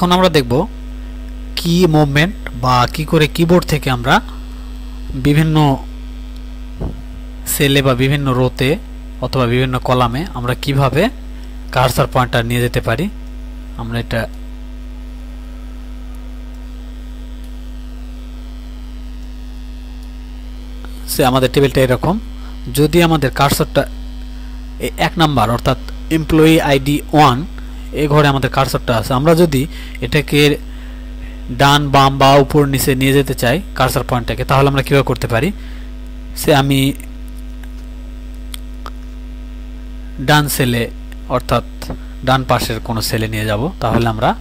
এখন আমরা দেখব কি মুভমেন্ট বা কি করে কিবোর্ড থেকে আমরা বিভিন্ন সেলে বা বিভিন্ন রোতে অথবা বিভিন্ন কলামে আমরা কীভাবে কার্সার পয়েন্টার নিয়ে যেতে পারি? আমরা এটা সে আমাদের টেবিলটা এরকম। যদি আমাদের কার্সরটা এক নাম্বার অর্থাৎ এমপ্লয়ি আইডি ওয়ান এ ঘরে আমাদের কার্সরটা আছে। আমরা যদি এটাকে ডান বাম বা উপর নিচে নিয়ে যেতে চাই কার্সার পয়েন্টটাকে, তাহলে আমরা কীভাবে করতে পারি? সে আমি ডান সেলে, অর্থাৎ ডান পাশের কোনো সেলে নিয়ে যাব। তাহলে আমরা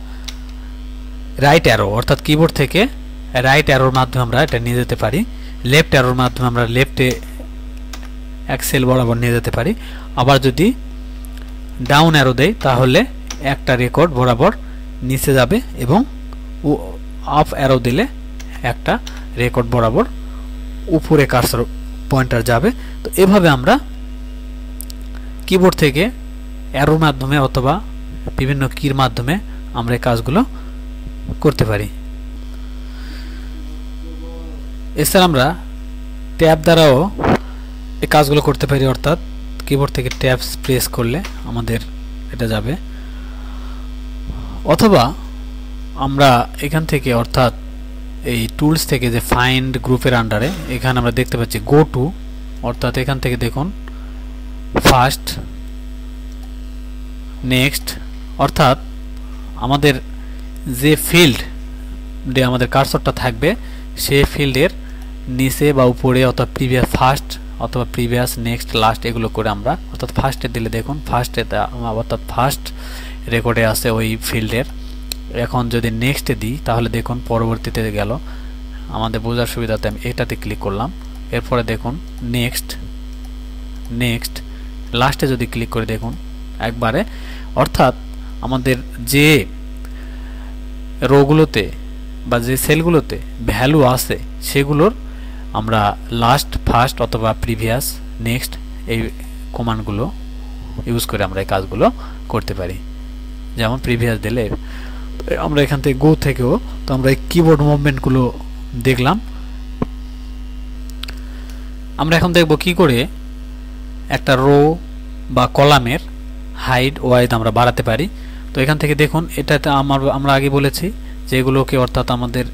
রাইট অ্যারো অর্থাৎ কিবোর্ড থেকে রাইট অ্যারোর মাধ্যমে আমরা এটা নিয়ে যেতে পারি। লেফট অ্যারোর মাধ্যমে আমরা লেফটে এক সেল বরাবর নিয়ে যেতে পারি। আবার যদি ডাউন অ্যারো দেই, তাহলে একটা রেকর্ড বরাবর নিচে যাবে এবং আপ অ্যারো দিলে একটা রেকর্ড বরাবর উপরে কার্সর পয়েন্টার যাবে। তো এভাবে আমরা কিবোর্ড থেকে অ্যারোর মাধ্যমে অথবা বিভিন্ন কির মাধ্যমে আমরা এই কাজগুলো করতে পারি। এছাড়া আমরা ট্যাব দ্বারাও এই কাজগুলো করতে পারি, অর্থাৎ কিবোর্ড থেকে ট্যাব প্রেস করলে আমাদের এটা যাবে। অথবা আমরা এখান থেকে অর্থাৎ এই টুলস থেকে যে ফাইন্ড গ্রুপের আন্ডারে এখানে আমরা দেখতে পাচ্ছি গো টু অর্থাৎ এখান থেকে দেখুন ফার্স্ট নেক্সট অর্থাৎ আমাদের যে ফিল্ড ডে আমাদের কার্সরটা থাকবে, সে ফিল্ডের নিচে বা উপরে অথবা প্রিভিয়াস ফার্স্ট অথবা প্রিভিয়াস নেক্সট লাস্ট এগুলো করে আমরা, অর্থাৎ ফার্স্টে দিলে দেখুন ফার্স্টে অর্থাৎ ফার্স্ট রেকর্ডে আছে ওই ফিল্ডের। এখন যদি নেক্সটে দিই, তাহলে দেখুন পরবর্তীতে গেল। আমাদের বোঝার সুবিধাতে আমি এটাতে ক্লিক করলাম। এরপরে দেখুন নেক্সট নেক্সট লাস্টে যদি ক্লিক করে দেখুন, একবারে। অর্থাৎ আমাদের যে রোগুলোতে বা যে সেলগুলোতে ভ্যালু আছে, সেগুলোর আমরা লাস্ট ফার্স্ট অথবা প্রিভিয়াস নেক্সট এই কমান্ডগুলো ইউজ করে আমরা এই কাজগুলো করতে পারি। যেমন প্রিভিয়াস দিলে আমরা এখান থেকে গো থেকেও তো আমরা এই কিবোর্ড মুভমেন্টগুলো দেখলাম। আমরা এখন দেখব কি করে একটা রো বা কলামের হাইট ওয়াইড আমরা বাড়াতে পারি। তো এখান থেকে দেখুন, এটাতে আমার, আমরা আগে বলেছি যেগুলোকে অর্থাৎ আমাদের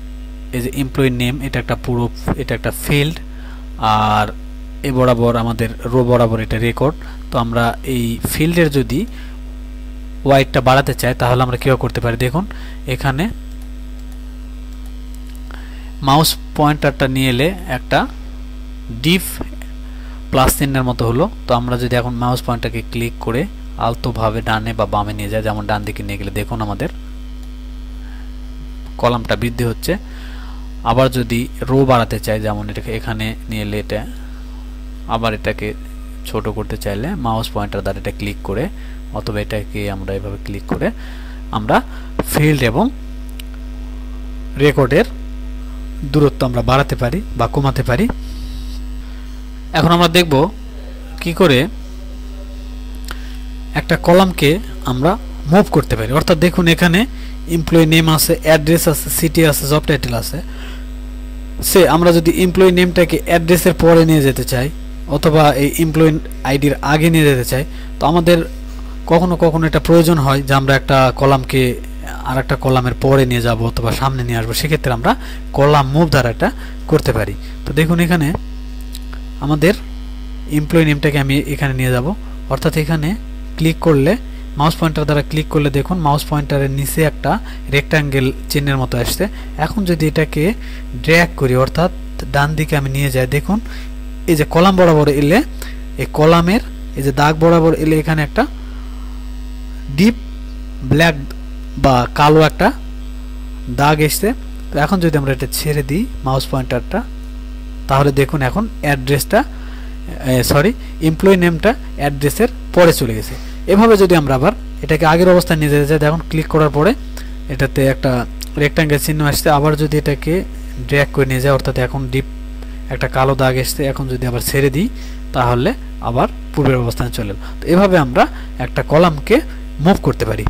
এই যে এমপ্লয়ি নেম এটা একটা পুরো, এটা একটা ফিল্ড আর এ বরাবর আমাদের রো বরাবর এটা রেকর্ড তো আমরা এই ফিল্ডের যদি ওয়াইডটা বাড়াতে চাই তাহলে আমরা কীভাবে করতে পারি? দেখুন, এখানে মাউস পয়েন্টারটা নিয়ে এলে একটা ডিপ প্লাস চিহ্নের মতো হলো। তো আমরা যদি এখন মাউস পয়েন্টারকে ক্লিক করে আলতোভাবে ডানে বা বামে নিয়ে যায় যেমন ডান দিকে নিয়ে গেলে দেখুন আমাদের কলামটা বৃদ্ধি হচ্ছে। আবার যদি রো বাড়াতে চাই, যেমন এটাকে এখানে নিয়ে এলে এটা, আবার এটাকে ছোট করতে চাইলে মাউস পয়েন্টার দ্বারা এটা ক্লিক করে অথবা এটাকে আমরা এভাবে ক্লিক করে আমরা ফিল্ড এবং রেকর্ডের দূরত্ব আমরা বাড়াতে পারি বা কমাতে পারি। এখন আমরা দেখব কি করে একটা কলামকে আমরা মুভ করতে পারি। অর্থাৎ দেখুন এখানে এমপ্লয়ি নেম আছে অ্যাড্রেস আছে সিটি আছে জব টাইটেল আছে। সে আমরা যদি এমপ্লয়ি নেমটাকে অ্যাড্রেসের পরে নিয়ে যেতে চাই অথবা এই এমপ্লয়ি আইডির আগে নিয়ে যেতে চাই তো আমাদের কখনো কখনো এটা প্রয়োজন হয় যে আমরা একটা কলামকে আর একটা কলামের পরে নিয়ে যাব অথবা সামনে নিয়ে আসব। সেক্ষেত্রে আমরা কলাম মুভ দ্বারা এটা করতে পারি। তো দেখুন এখানে আমাদের এমপ্লয়ি নেমটাকে আমি এখানে নিয়ে যাব। অর্থাৎ এখানে ক্লিক করলে মাউস পয়েন্টার দ্বারা ক্লিক করলে দেখুন মাউস পয়েন্টারের নিচে একটা রেক্টাঙ্গেল চিহ্নের মতো আসছে। এখন যদি এটাকে ড্র্যাগ করি, অর্থাৎ ডান দিকে আমি নিয়ে যাই, দেখুন এই যে কলাম বরাবর এলে, এই কলামের, এই যে দাগ বরাবর এলে এখানে একটা ডিপ ব্ল্যাক বা কালো একটা দাগ এসছে। তো এখন যদি আমরা এটা ছেড়ে দিই মাউস পয়েন্টারটা তাহলে দেখুন এখন অ্যাড্রেসটা সরি এমপ্লয়ি নেমটা অ্যাড্রেসের পরে চলে গেছে। এভাবে যদি আমরা আবার এটাকে আগের অবস্থায় নিয়ে যেতে চাই দেখুন ক্লিক করার পরে এটাতে একটা রেক্টাঙ্গেল চিহ্ন আসছে। আবার যদি এটাকে ড্র্যাক করে নিয়ে যায়, অর্থাৎ এখন ডিপ একটা কালো দাগ এসছে, এখন যদি আবার ছেড়ে দিই, তাহলে আবার পূর্বের অবস্থানে চলে তো এভাবে আমরা একটা কলামকে মুভ করতে পারি।